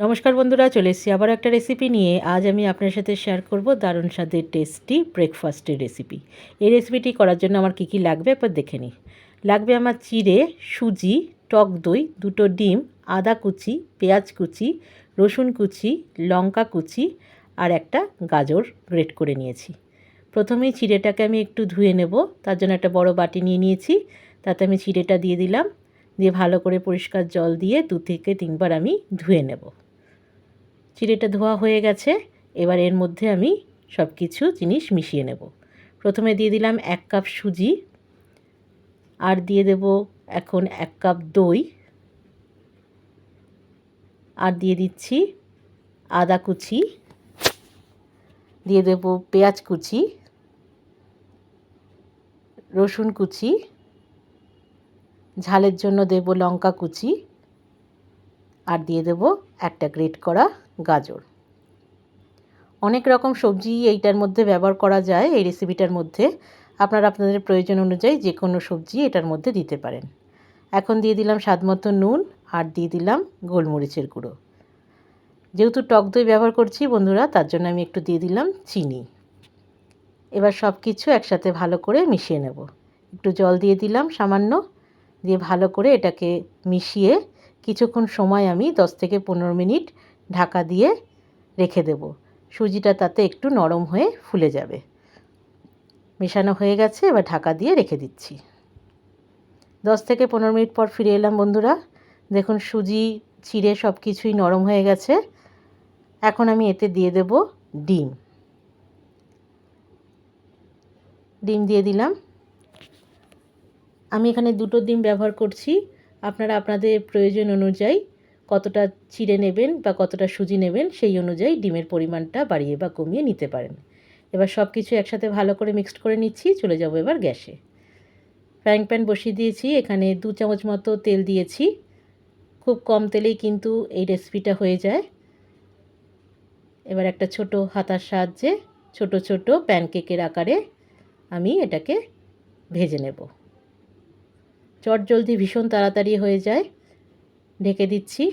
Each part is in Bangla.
নমস্কার বন্ধুরা, চলে এসেছি আবার একটা রেসিপি নিয়ে। আজ আমি আপনার সাথে শেয়ার করব দারুণ স্বাদের টেস্টি ব্রেকফাস্টের রেসিপি এই রেসিপিটি করার জন্য আমার কী কী লাগবে একবার দেখে নিই। লাগবে আমার চিড়ে, সুজি, টক দই, দুটো ডিম, আদা কুচি, পেঁয়াজ কুচি, রসুন কুচি, লঙ্কা কুচি আর একটা গাজর গ্রেট করে নিয়েছি। প্রথমেই চিড়েটাকে আমি একটু ধুয়ে নেব, তার জন্য একটা বড় বাটি নিয়ে নিয়েছি। তাতে আমি চিড়েটা দিয়ে দিলাম। দিয়ে ভালো করে পরিষ্কার জল দিয়ে দু থেকে তিনবার আমি ধুয়ে নেব। চিড়েটা ধোয়া হয়ে গেছে, এবার এর মধ্যে আমি সব কিছু জিনিস মিশিয়ে নেব। প্রথমে দিয়ে দিলাম এক কাপ সুজি, আর দিয়ে দেব এখন এক কাপ দই, আর দিয়ে দিচ্ছি আদা কুচি, দিয়ে দেব পেঁয়াজ কুচি, রসুন কুচি, ঝালের জন্য দেব লঙ্কা কুচি, আর দিয়ে দেব একটা গ্রেট করা গাজর। অনেক রকম সবজি এইটার মধ্যে ব্যবহার করা যায়, এই রেসিপিটার মধ্যে। আপনারা আপনাদের প্রয়োজন অনুযায়ী যে কোনো সবজি এটার মধ্যে দিতে পারেন। এখন দিয়ে দিলাম স্বাদ মতো নুন আর দিয়ে দিলাম গোলমরিচের গুঁড়ো। যেহেতু টক দই ব্যবহার করছি বন্ধুরা, তার জন্য আমি একটু দিয়ে দিলাম চিনি। এবার সব কিছু একসাথে ভালো করে মিশিয়ে নেব। একটু জল দিয়ে দিলাম সামান্য, দিয়ে ভালো করে এটাকে মিশিয়ে কিছুক্ষণ সময় আমি দশ থেকে পনেরো মিনিট ঢাকা দিয়ে রেখে দেব। সুজিটা তাতে একটু নরম হয়ে ফুলে যাবে। মেশানো হয়ে গেছে, এবার ঢাকা দিয়ে রেখে দিচ্ছি। দশ থেকে পনেরো মিনিট পর ফিরে এলাম বন্ধুরা। দেখুন, সুজি ছিঁড়ে সব কিছুই নরম হয়ে গেছে। এখন আমি এতে দিয়ে দেব ডিম। ডিম দিয়ে দিলাম। আমি এখানে দুটো ডিম ব্যবহার করছি। আপনারা আপনাদের প্রয়োজন অনুযায়ী কতটা চিড়ে নেবেন বা কতটা সুজি নেবেন সেই অনুযায়ী ডিমের পরিমাণটা বাড়িয়ে বা কমিয়ে নিতে পারেন। এবার সব কিছু একসাথে ভালো করে মিক্সড করে নিচ্ছি, চলে যাব এবার গ্যাসে। ফ্রাইং প্যান বসিয়ে দিয়েছি, এখানে দু চামচ মতো তেল দিয়েছি। খুব কম তেলেই কিন্তু এই রেসিপিটা হয়ে যায়। এবার একটা ছোট হাতার সাহায্যে ছোট ছোট প্যানকেকের আকারে আমি এটাকে ভেজে নেব। চট জলদি ভীষণ তাড়াতাড়ি হয়ে যায়। ঢেকে দিচ্ছি।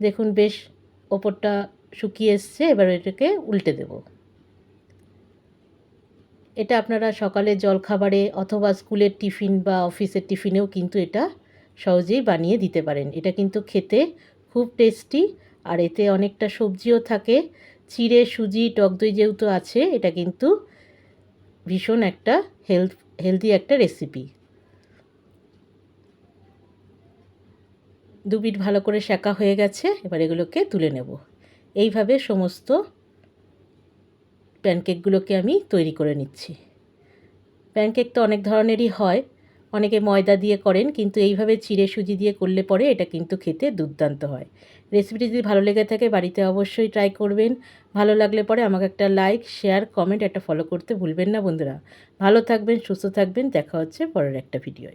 দেখুন বেশ ওপরটা শুকিয়ে এসছে, এবার এটাকে উল্টে দেব। এটা আপনারা সকালে জলখাবারে অথবা স্কুলের টিফিন বা অফিসের টিফিনেও কিন্তু এটা সহজেই বানিয়ে দিতে পারেন। এটা কিন্তু খেতে খুব টেস্টি আর এতে অনেকটা সবজিও থাকে। চিড়ে, সুজি, টক দই যেহেতু আছে, এটা কিন্তু ভীষণ একটা হেলথ, হেলদি একটা রেসিপি। দু বিট ভালো করে শেঁকা হয়ে গেছে, এবার এগুলোকে তুলে নেব। এইভাবে সমস্ত প্যানকেকগুলোকে আমি তৈরি করে নিচ্ছি। প্যানকেক তো অনেক ধরনেরই হয়, অনেকে ময়দা দিয়ে করেন, কিন্তু এইভাবে চিড়ে সুজি দিয়ে করলে পরে এটা কিন্তু খেতে দুর্দান্ত হয়। রেসিপিটি যদি ভালো লেগে থাকে বাড়িতে অবশ্যই ট্রাই করবেন। ভালো লাগলে পরে আমাকে একটা লাইক শেয়ার কমেন্ট একটা ফলো করতে ভুলবেন না বন্ধুরা। ভালো থাকবেন, সুস্থ থাকবেন, দেখা হচ্ছে পরের একটা ভিডিওয়